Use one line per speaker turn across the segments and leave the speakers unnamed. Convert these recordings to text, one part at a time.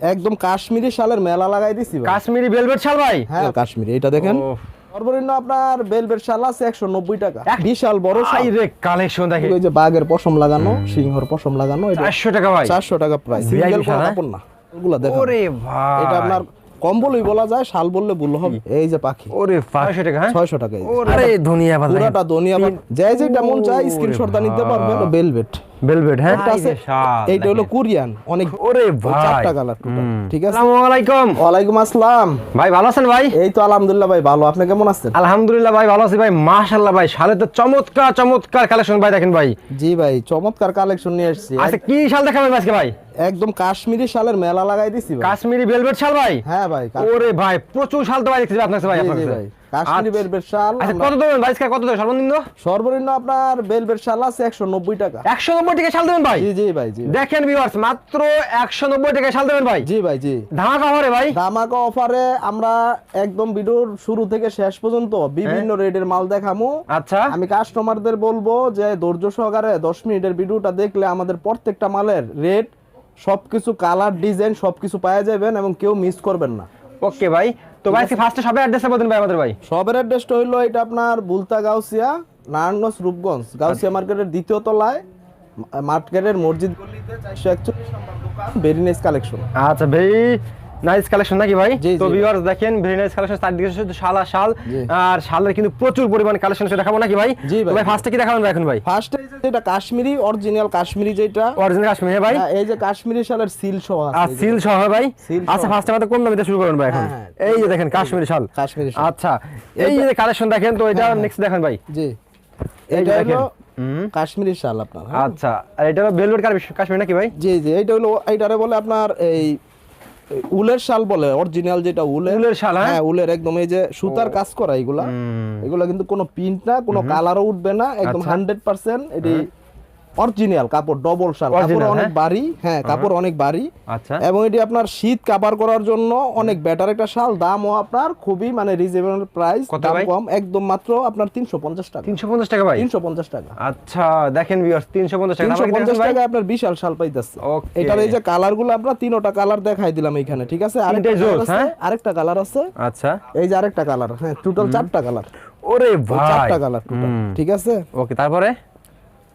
একদম কাশ্মীরি শালের মেলা লাগাই দিছি
কাশ্মীরি ভেলভেট শাল ভাই?
হ্যাঁ কাশ্মীরি এটা দেখেন। সর্বনিম্ন আপনার বেলবের শাল আছে একশো নব্বই টাকা। বিশাল বড়
রে কালেকশন দেখেন
ওই যে বাঘের পশম লাগানো সিংহর পশম লাগানো
চারশো টাকা ভাই।
চারশো টাকা প্রাইস সিঙ্গেল
হ্যাঁ?
কাপড় না। ওগুলা দেখেন।
ওরে ভাই।
এটা আপনার কম্বলই বলা যায় শাল বললে ভুল হবে। এই যে পাখি।
ওরে পাঁচশো টাকা হ্যাঁ?
ছয়শো টাকা।
আরে দুনিয়া ভালো
পুরাটা দুনিয়া যে যেটা মন চায় স্ক্রিনশটটা নিতে পারবে বেলভেট
ভেলভেট হ্যাঁ?
আছে এইটা হলো কোরিয়ান অনেক
ওরে ভাই।
চারটা কালার ঠিক আছে?
আসসালামু আলাইকুম
ওয়ালাইকুম আসসালাম।
ভাই ভালো আছেন ভাই?
এই তো আলহামদুলিল্লাহ ভাই ভালো। আপনি কেমন আছেন?
আলহামদুলিল্লাহ ভাই ভালো আছি ভাই। মাশাআল্লাহ ভাই শালে তো চমৎকার চমৎকার কালেকশন ভাই দেখেন ভাই।
জি ভাই চমৎকার কালেকশন নিয়ে এসেছি
আচ্ছা কি শাল দেখাবেন আজকে ভাই?
একদম কাশ্মীরি শালের মেলা লাগাই দিছি ভাই।
কাশ্মীরি ভেলভেট শাল ভাই?
হ্যাঁ ভাই
ওরে ভাই প্রচুর শাল তো ভাই দেখতেছি আপনার কাছে ভাই আপনার কাছে।
ভাই। কাশ্মীরি শাল
আচ্ছা
আমরা-
কত দেবেন ভাই? কত দেবেন? সর্বনিম্ন?
সর্বনিম্ন আপনার বেলবেট শাল আছে একশো নব্বই টাকা।
একশো নব্বই টাকা শাল দেবেন ভাই?
জি জি ভাই জি।
দেখেন ভিউয়ার্স মাত্র একশো নব্বই টাকা শাল দেবেন ভাই।
জি ভাই জি।
ধামাকা হবে ভাই।
ধামাকা অফারে আমরা একদম ভিডিওর শুরু থেকে শেষ পর্যন্ত বিভিন্ন রেটের মাল দেখামু।
আচ্ছা।
আমি কাস্টমারদের বলব যে ধৈর্য সহকারে দশ মিনিটের ভিডিওটা দেখলে আমাদের প্রত্যেকটা মালের রেট সবকিছু কালার ডিজাইন সবকিছু পাওয়া যাবেন এবং কেউ মিস করবেন না।
ওকে ভাই। তো ভাই ফার্স্টে সবে অ্যাড্রেসটা বলুন ভাই আমাদের ভাই।
সবের অ্যাড্রেসটা হলো এটা আপনার বুলতা গাউসিয়া নারায়ণগঞ্জ রূপগঞ্জ। গাউসিয়া মার্কেটের দ্বিতীয় তলায় মার্কেটের মসজিদ গলিতে চারশো একচল্লিশ নম্বর দোকান ভেরি নাইস কালেকশন।
আচ্ছা ভেরি নাইস কালেকশন নাকি ভাই? তো ভিউয়ার্স দেখেন ভেরি নাইস কালেকশন চারদিকে শুধু শাল আর শাল। আর শালের কিন্তু প্রচুর পরিমাণে কালেকশন দেখাবো নাকি ভাই?
ভাই।
তো ভাই ফার্স্টে কি দেখাবেন এখন ভাই?
ফার্স্টে যেটা কাশ্মীরি অরিজিনাল কাশ্মীরি যেটা।
অরিজিনাল কাশ্মীর হ্যাঁ ভাই।
হ্যাঁ, এই যে কাশ্মীরি শালের সিল সহ আছে
আর সিল সহ ভাই? আচ্ছা ফার্স্টে আমাদের কোন শুরু করুন ভাই এখন?
হ্যাঁ।
এই যে দেখেন কাশ্মীরি শাল।
কাশ্মীরি শাল।
আচ্ছা এই যে কালেকশন দেখেন তো এটা নেক্সট দেখেন ভাই।
জি।
এই
এটা
যে
হলো কাশ্মীরি শাল আপনার?
আচ্ছা আর এটা হলো ভেলভেট কাশ্মীর নাকি ভাই?
জি জি এইটা হলো এইটারে বলে আপনার এই উলের শাল বলে অরিজিনাল যেটা উলের
উলের শাল, হ্যাঁ?
হ্যাঁ উলের একদম এই যে সুতার কাজ করা এগুলা। এগুলা কিন্তু কোনো প্রিন্ট না কোনো কালারও উঠবে না একদম
আচ্ছা।
হান্ড্রেড পার্সেন্ট এটি অরিজিনাল কাপড় ডবল শাল কাপড় অনেক
হ্যাঁ?
ভারী হ্যাঁ কাপড় অনেক ভারী
আচ্ছা।
এবং এটি আপনার শীত কাভার করার জন্য অনেক বেটার একটা শাল দামও আপনার খুবই মানে রিজনেবল প্রাইস দাম কম একদম মাত্র আপনার তিনশো পঞ্চাশ টাকা।
তিনশো পঞ্চাশ টাকা ভাই?
তিনশো পঞ্চাশ টাকা।
আচ্ছা দেখেন ভিউয়ার্স তিনশো পঞ্চাশ টাকা।
তিনশো
তারপরে কি
পঞ্চাশ
দেখাচ্ছেন ভাই?
টাকা আপনার বিশাল শাল পাইতেছে।
Okay.
এটার এই যে কালারগুলো আমরা তিনটা কালার দেখাই দিলাম এখানে ঠিক আছে? আরেকটা colour আছে,
হ্যাঁ?
আরেকটা কালার আছে।
আচ্ছা।
এই যে আরেকটা কালার হ্যাঁ টোটাল চারটা কালার
ওরে ভাই।
চারটা কালার টোটাল ঠিক আছে?
ওকে তারপরে?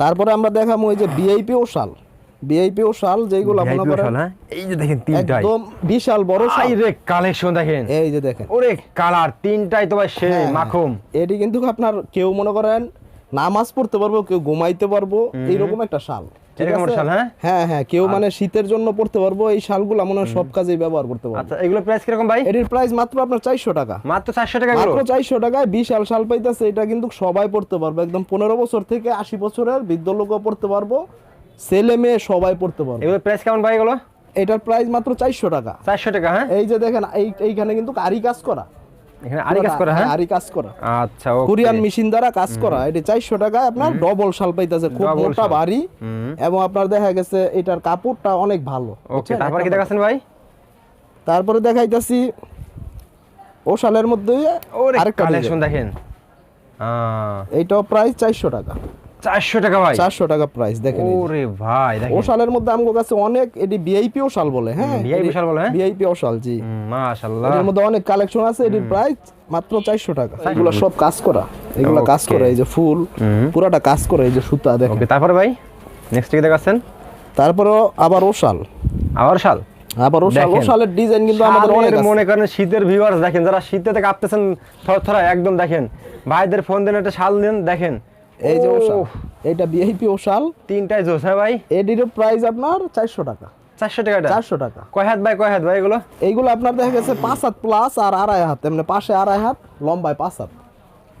তারপরে আমরা দেখাবো এই যে ভিআইপি ও শাল। ভিআইপি ও শাল যেগুলো মনে করেন
হ্যাঁ? এই যে দেখেন তিনটাই।
একদম বিশাল বড় শাল।
রে কালেকশন দেখেন।
এই যে দেখেন।
ওরে কালার তিনটাই তো ভাই সে
হ্যাঁ, হ্যাঁ।
মাখুম।
এটি কিন্তু আপনার কেউ মনে করেন নামাজ পড়তে পারব কেউ ঘুমাইতে পারব এইরকম একটা শাল।
এরকম শাল, হ্যাঁ?
হ্যাঁ হ্যাঁ কেউ মানে শীতের জন্য পড়তে পারব এই শালগুলো মনে সব কাজেই ব্যবহার করতে পারব।
আচ্ছা এগুলো প্রাইস কীরকম ভাই?
এটির প্রাইস মাত্র আপনার চারশো টাকা।
মাত্র চারশো টাকা এগুলো?
মাত্র চারশো টাকায় বিশাল শাল পাইতেছে এটা কিন্তু সবাই পড়তে পারবে। একদম পনেরো বছর থেকে আশি বছরের বৃদ্ধ লোকও পড়তে পারব ছেলে মেয়ে সবাই পড়তে পারবে।
এগুলো প্রাইস কেমন ভাই এগুলো?
এটার প্রাইস মাত্র চারশো টাকা।
চারশো টাকা হ্যাঁ?
এই যে দেখেন এই এইখানে কিন্তু আরি কাজ করা।
এখানে আরি কাজ করা হ্যাঁ
আরি কাজ করা।
আচ্ছা ওকে।
কোরিয়ান মেশিন দ্বারা কাজ করা এটা 400 টাকায় আপনার ডবল শাল পাইতাছে খুব মোটা ভারী এবং আপনার দেখা গেছে এটার কাপড়টা অনেক ভালো।
ওকে তারপর কি দেখাছেন ভাই?
তারপরে দেখাইতাছি ও শালের মধ্যে আরেকটা
কালেকশন দেখেন।
এইটাও প্রাইস চারশো টাকা।
চারশো টাকা ভাই।
চারশো টাকা প্রাইস দেখেন
ওরে ভাই
ও মধ্যে আমার কাছে অনেক এটি ভিআইপি ও বলে হ্যাঁ?
বলে, হ্যাঁ?
ভিআইপি ও জি।
মাশাআল্লাহ।
এর মধ্যে অনেক কালেকশন আছে এটির প্রাইস মাত্র চারশো টাকা। এগুলো সব কাজ করা এগুলো কাজ করে এই যে ফুল পুরাটা কাজ করে এই যে সুতা দেখেন।
ওকে তারপরে ভাই নেক্সট কি দেখাচ্ছেন?
আবার ও শাল।
আবার শাল?
আবার ডিজাইন কিন্তু আমাদের অনেক
মনে করেন শীতের ভিউয়ার্স দেখেন যারা শীতে থেকে কাঁপতেছেন থরথরা একদম দেখেন। ভাইদের ফোন দেন একটা শাল দেন দেখেন।
এই যে ও শাল
ওহ,
এইটা ভিআইপি ও শাল
তিনটাই জোস হ্যাঁ ভাই?
এটিরও প্রাইস আপনার চারশো টাকা।
চারশো টাকাটা?
চারশো টাকা।
কয় হাত ভাই কয় হাত ভাই এগুলো?
এইগুলো আপনার দেখা গেছে পাঁচ হাত প্লাস আর আড়াই হাত এমনি পাশে আড়াই হাত লম্বায় পাঁচ হাত।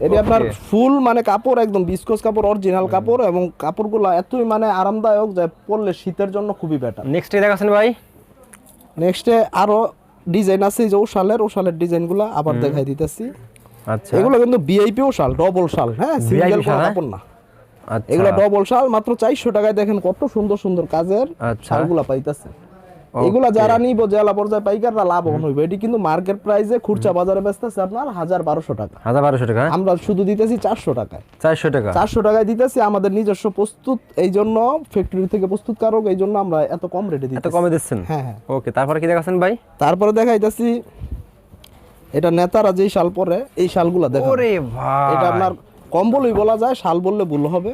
এটি আপনার ফুল মানে কাপড় একদম বিস্কোস কাপড় অরিজিনাল কাপড় এবং কাপড়গুলো এতই মানে আরামদায়ক যে পরলে শীতের জন্য খুবই বেটার
নেক্সট দেখাচ্ছেন ভাই।
নেক্সটে আরও ডিজাইন আছে যে ও শালের ও শালের ডিজাইনগুলো আবার দেখাই দিতেছি।
আচ্ছা।
এগুলো কিন্তু শাল ডবল শাল হ্যাঁ সিঙ্গেল
হ্যাঁ?
কাপড় না।
আচ্ছা।
এগুলো ডবল শাল মাত্র চারশো টাকায় দেখেন কত সুন্দর সুন্দর কাজের
আচ্ছা।
শালগুলা পাইতেছে। এগুলা যারা নিব জেলা পর্যায়ে পাইকাররা লাভবান হইবে। এটি কিন্তু মার্কেট প্রাইসে খুচরা বাজারে বেচতেছে আপনার হাজার বারোশো টাকা।
হাজার বারোশো টাকা হ্যাঁ?
আমরা শুধু দিতেছি চারশো টাকায়।
চারশো টাকা।
চারশো টাকায় দিতেছি আমাদের নিজস্ব প্রস্তুত এই জন্য ফ্যাক্টরি থেকে প্রস্তুতকারক এই জন্য আমরা এত কম রেটে
এত কমে দিচ্ছেন?
হ্যাঁ হ্যাঁ।
ওকে তারপরে কি দেখাচ্ছেন ভাই?
তারপরে দেখাইতেছি এটা নেতারা যেই শাল পরে এই শালগুলা দেখা। এটা আপনার কম্বলই বলা যায় শাল বললে ভুল হবে।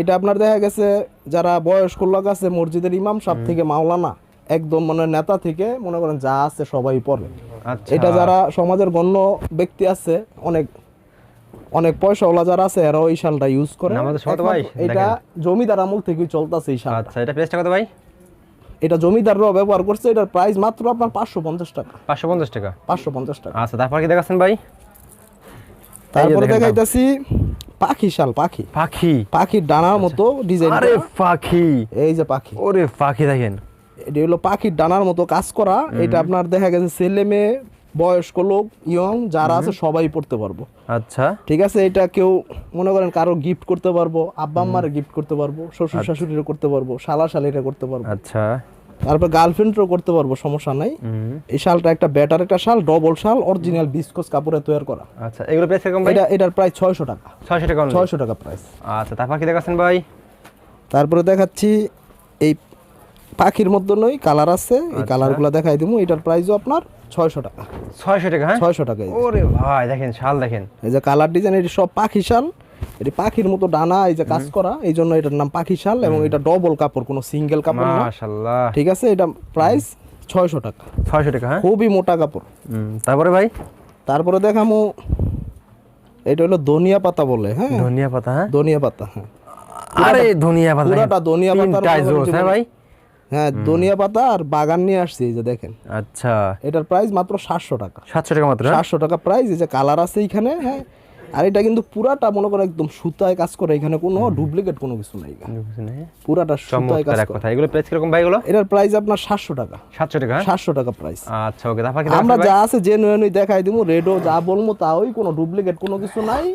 এটা আপনার দেখা গেছে যারা বয়স্ক লোক আছে মসজিদের ইমাম সাহেব থেকে মাওলানা একদম মানে নেতা থেকে মনে করেন যা আছে সবাই পরে।
আচ্ছা।
এটা যারা সমাজের গণ্য ব্যক্তি আছে অনেক অনেক পয়সাওয়ালা যারা আছে এরাও এই শালটা ইউজ করে। এটা জমিদার আমল থেকে চলতেছে এই শাল
আচ্ছা এটা প্রেসটা কত ভাই?
এটা জমিদাররাও ব্যবহার করছে এটার প্রাইস মাত্র আপনার পাঁচশো পঞ্চাশ টাকা।
পাঁচশো পঞ্চাশ টাকা?
পাঁচশো পঞ্চাশ টাকা।
আচ্ছা তারপর কি দেখাচ্ছেন ভাই?
তারপরে। দেখাইতেছি পাখি শাল পাখি।
পাখি?
পাখির ডানার মতো ডিজাইন
আরে পাখি।
এই যে পাখি।
ওরে পাখি দেখেন।
এটি হলো পাখির ডানার মতো কাজ করা। এটা আপনার দেখা গেছে ছেলে মেয়ে বয়স্ক লোক ইয়ং যারা আছে সবাই পড়তে পারব।
আচ্ছা।
ঠিক আছে? এটা কেউ মনে করেন কারও গিফট করতে পারব আব্বা আম্মার গিফট করতে পারব শ্বশুর শাশুড়িরও করতে পারব শালা শালিরা করতে পারব।
আচ্ছা।
তারপর গার্লফ্রেন্ডও করতে পারব সমস্যা নাই। এই শালটা একটা ব্যাটার একটা শাল ডবল শাল অরিজিনাল বিস্কস কাপড়ে তৈরি করা।
আচ্ছা এগুলো কীরকম ভাই?
এটা এটার প্রায় ছয়শো টাকা।
ছয়শো টাকা only?
ছয়শো টাকা প্রাইস
আচ্ছা তারপর কি দেখাচ্ছেন ভাই?
তারপরে দেখাচ্ছি এই পাখির মধ্যে নই কালার আছে এই
আচ্ছা।
কালারগুলো দেখাই দিব এটার প্রাইসও আপনার ছয়শো টাকা।
ছয়শো টাকা হ্যাঁ?
ছয়শো টাকা
ওরে ভাই দেখেন শাল দেখেন।
এই যে কালার ডিজাইন এটি সব পাখি শাল। এটি পাখির মতো ডানা এই যে কাজ করা এই জন্য এটার নাম পাখি শাল এবং এটা ডবল কাপড় কোনো সিঙ্গেল কাপড় না। ঠিক আছে এটা প্রাইস ছয়শো টাকা।
ছয়শো টাকা হ্যাঁ?
খুবই মোটা কাপড়।
তারপরে ভাই?
তারপরে দেখামু এটা হলো ধনিয়া পাতা বলে হ্যাঁ?
ধনিয়া পাতা হ্যাঁ?
ধনিয়া পাতা হ্যাঁ।
আরে ধনিয়া পাতা।
পুরাটা ধনিয়া
হ্যাঁ ভাই?
হ্যাঁ ধনিয়া পাতা আর বাগান নিয়ে আসছি এই যে দেখেন।
আচ্ছা।
এটার প্রাইস মাত্র সাতশো টাকা।
সাতশো টাকা মাত্র?
সাতশো টাকা প্রাইস এই যে কালার আছে এখানে হ্যাঁ। আর এটা কিন্তু পুরাটা মনে করো একদম সুতায় কাজ করে এখানে কোনো ডুপ্লিকেট কোনো কিছু নাই পুরাটা সুতায় কাজ করে।
কথা। এগুলো প্রেস কীরকম ভাই এগুলো?
এটার প্রাইস আপনার সাতশো টাকা।
সাতশো টাকা? হ্যাঁ?
সাতশো টাকা প্রাইস
আচ্ছা ওকে
আমরা যা আছে যে নয় দেখাই দিব রেডও যা বলব তা ওই কোনো ডুপ্লিকেট কোনো কিছু নাই।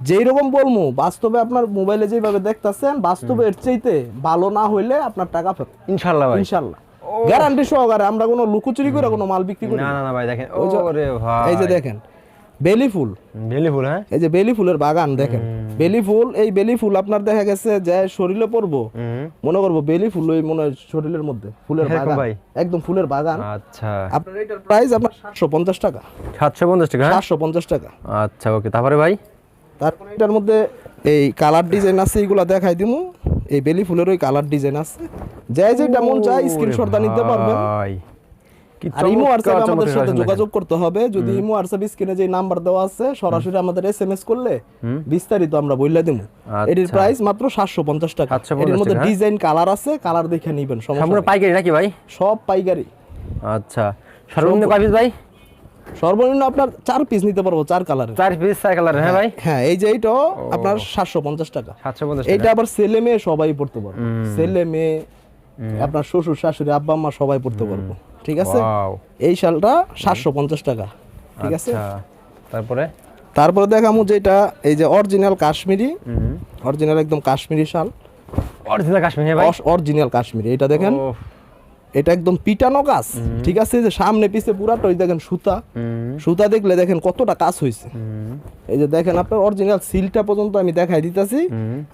যেই রকম বলব বাস্তবে আপনার মোবাইলে যেভাবে দেখতাছেন বাস্তবে এর চাইতে ভালো না হইলে আপনার টাকা ফেরত।
ইনশাল্লাহ
ইনশাল্লাহ গ্যারান্টি সহকারে আমরা কোনো লুকোচুরি করে কোনো মাল বিক্রি করি
না
না।
ভাই দেখেন
যে-
ওরে ভাই।
এই যে দেখেন বেলি ফুল।
বেলি ফুল হ্যাঁ?
এই যে বেলি ফুলের বাগান দেখেন। বেলি ফুল এই বেলি ফুল আপনার দেখা গেছে যে শরীরে পড়ব। মনে করব বেলি ফুল ওই মনে শরীরের মধ্যে ফুলের বাগান।
ভাই?
একদম ফুলের বাগান।
আচ্ছা।
আপনার এটার প্রাইস আপনার সাতশো পঞ্চাশ টাকা।
সাতশো পঞ্চাশ টাকা হ্যাঁ?
সাতশো পঞ্চাশ টাকা।
আচ্ছা ওকে তারপরে ভাই?
তারপরে এটার মধ্যে এই কালার ডিজাইন আছে এইগুলা দেখাই দিমু। এই বেলি ফুলের ওই কালার ডিজাইন আছে। যে যেটা মন চায় স্ক্রিনশটটা নিতে পারবেন। আর ইমো হোয়াটসঅ্যাপে আমাদের সাথে যোগাযোগ করতে হবে। যদি ইমো হোয়াটসঅ্যাপ স্ক্রিনে যে নাম্বার দেওয়া আছে সরাসরি আমাদের এসএমএস করলে বিস্তারিত আমরা বইলা দিমু। এটির
আচ্ছা।
প্রাইস মাত্র সাতশো পঞ্চাশ টাকা।
750
এটির মধ্যে
হ্যাঁ?
ডিজাইন কালার আছে কালার দেখে নিবেন
সম্পূর্ণ পাইকারি নাকি ভাই?
সব পাইকারি।
আচ্ছা। সর্বনিম্ন কয় ভাই?
সর্বনিম্ন আপনার চার পিস নিতে পারব চার কালারের
চার পিস চার কালার হ্যাঁ ভাই?
হ্যাঁ এই যে এইটাও আপনার সাতশো পঞ্চাশ টাকা।
সাতশো পঞ্চাশ
আবার ছেলে মেয়ে সবাই পড়তে পারব। ছেলে মেয়ে আপনার শ্বশুর শাশুড়ি আব্বা আম্মা সবাই পড়তে পারব। ঠিক আছে? এই শালটা সাতশো পঞ্চাশ টাকা। ঠিক আছে?
আচ্ছা। তারপরে?
তারপরে দেখামু যেটা এই যে অরিজিনাল কাশ্মীরি। অরিজিনাল একদম কাশ্মীরি শাল।
অরিজিনাল কাশ্মীর হ্যাঁ ভাই
অরিজিনাল কাশ্মীরি। এটা দেখেন। এটা একদম পিটানো কাজ ঠিক আছে যে সামনে পিছে পুরাটা ওই দেখেন সুতা। সুতা দেখলে দেখেন কতটা কাজ হয়েছে এই যে দেখেন আপনার অরিজিনাল সিলটা পর্যন্ত আমি দেখাই দিতেছি।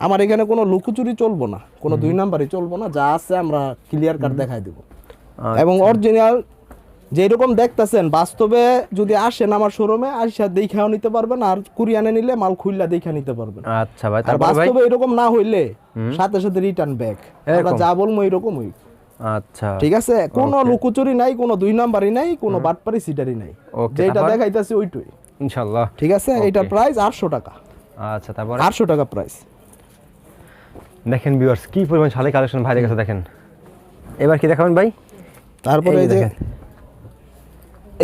আমার এখানে কোনো লুকোচুরি চলবো না কোনো দুই নাম্বারই চলবো না যা আছে আমরা ক্লিয়ার কাট দেখাই দেবো।
আচ্ছা।
এবং অরিজিনাল যেরকম দেখতেছেন বাস্তবে যদি আসেন আমার শোরুমে আসা দেখাও নিতে পারবেন আর কুরিয়ানে নিলে মাল খুললা দেখা নিতে পারবেন।
আচ্ছা ভাই
আর বাস্তবে এরকম না হইলে সাথে সাথে রিটার্ন ব্যাক আমরা? যা বলব এরকমই।
আচ্ছা
ঠিক আছে? কোনো লুকোচুরি নাই কোনো দুই নাম্বারই নাই কোনো বাটপারি সিটারি নাই। যেটা? দেখাইতেছি ওইটুই।
ইনশাল্লাহ
ঠিক আছে? এটার প্রাইস আটশো টাকা।
আচ্ছা তারপরে?
আটশো টাকা প্রাইস
দেখেন ভিউয়ার্স কি পরিমাণ শালি কালেকশন ভাইদের কাছে দেখেন। এবার কি দেখাবেন ভাই?
তারপরে
এই
যে।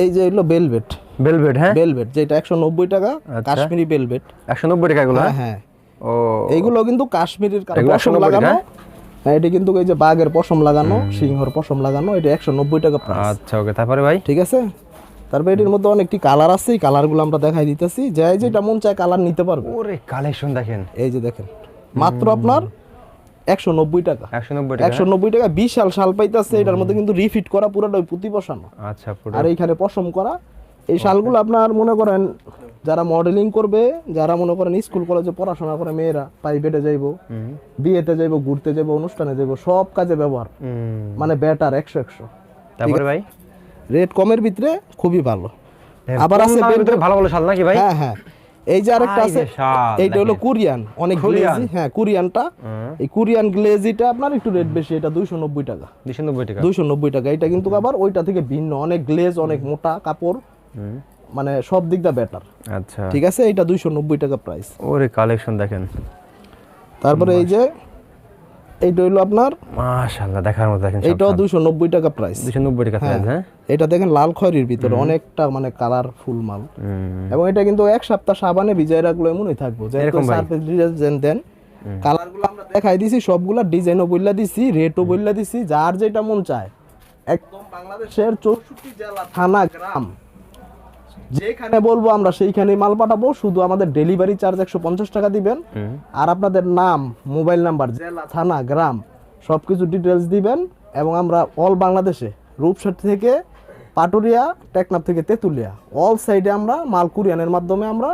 এই যে এগুলো বেলভেট
বেলভেট হ্যাঁ?
বেলভেট যেটা একশো নব্বই টাকা
আচ্ছা।
কাশ্মীরি বেলভেট
একশো নব্বই টাকা এগুলো
হ্যাঁ?
হ্যাঁ
হ্যাঁ।
ও।
এইগুলো কিন্তু কাশ্মীরের কারণে
190
লাগানো
হ্যাঁ?
এটা কিন্তু এই যে বাঘের পশম লাগানো সিংহর পশম লাগানো এটা একশো নব্বই টাকা প্রাইস
আচ্ছা ওকে তারপরে ভাই?
ঠিক আছে? তারপরে এটির মধ্যে অনেকটি কালার আছে এই কালারগুলো আমরা দেখাই দিতেছি। যাই যেটা মন চায় কালার নিতে পারবে।
ওরে কালেকশন দেখেন।
এই যে দেখেন মাত্র আপনার একশো নব্বই টাকা।
একশো নব্বই টাকা?
বিশাল শাল পাইতেছে এটার মধ্যে কিন্তু রিফিট করা পুরোটা পুঁতি বসানো।
আচ্ছা
আর এইখানে পশম করা এই শালগুলো আপনার মনে করেন যারা মডেলিং করবে যারা মনে করেন স্কুল কলেজে পড়াশোনা করে মেয়েরা প্রাইভেটে যাইবো। বিয়েতে যাইবো ঘুরতে যাইবো অনুষ্ঠানে যাইবো সব কাজে ব্যবহার। মানে ব্যাটার একশো একশো
তারপরে ভাই
রেট কমের ভিতরে খুবই ভালো আবার আছে
ভিতরে ভালো ভালো শাল নাকি ভাই
হ্যাঁ হ্যাঁ এই যে আরেকটা আছে এইটা হলো। কোরিয়ান অনেক? গ্লেজি হ্যাঁ কোরিয়ানটা। এই কোরিয়ান গ্লেজিটা আপনার একটু রেট বেশি এটা দুইশো নব্বই টাকা
দুশো নব্বই টাকা
দুইশো নব্বই টাকা এটা কিন্তু আবার ওইটা থেকে ভিন্ন অনেক গ্লেজ অনেক মোটা কাপড়। মানে সব দিক দা বেটার
আচ্ছা।
ঠিক আছে? এটা দুইশো নব্বই টাকা প্রাইস
ওরে কালেকশন দেখেন।
তারপরে এই যে এইটা হইল আপনার?
মাশাআল্লাহ দেখার মতো দেখেন
দুইশো নব্বই টাকা প্রাইস
দুশো নব্বই টাকা প্রাইস হ্যাঁ?
এটা দেখেন লাল খয়েরির ভিতরে অনেকটা মানে কালারফুল মাল। এবং এটা কিন্তু এক সপ্তাহ সাবানে ভিজায় রাখল এমনই থাকব। যেহেতু? সার্ফেস ডিজাইন দেন। কালারগুলো আমরা দেখাই দিছি সবগুলা ডিজাইনও বললা দিছি রেটও বললা দিছি যার যেটা মন চায়। একদম বাংলাদেশের চৌষট্টি জেলা থানা গ্রাম। যেখানে বলব আমরা সেইখানেই মাল পাঠাবো শুধু আমাদের ডেলিভারি চার্জ একশো পঞ্চাশ টাকা দিবেন। আর আপনাদের নাম মোবাইল নাম্বার জেলা থানা গ্রাম সব কিছু ডিটেলস দিবেন এবং আমরা অল বাংলাদেশে রূপসার থেকে পাটুরিয়া টেকনাফ থেকে তেঁতুলিয়া অল সাইডে আমরা মাল কুরিয়ানের মাধ্যমে আমরা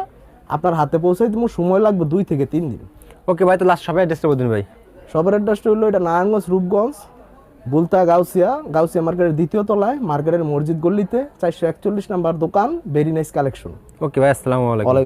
আপনার হাতে পৌঁছাই দিব। সময় লাগবে দুই থেকে তিন দিন।
ওকে ভাই তো লাস্ট সবাই অ্যাড্রেসটা বলুন ভাই।
সবার অ্যাড্রেসটা হলো এটা নারায়ণগঞ্জ রূপগঞ্জ বুলতা গাউসিয়া গাউসিয়া মার্কেটের দ্বিতীয় তলায় মার্কেটের মসজিদ গল্লিতে চারশো একচল্লিশ নাম্বার দোকান ভেরি নাইস কালেকশন
ওকে ভাই আসসালামু আলাইকুম।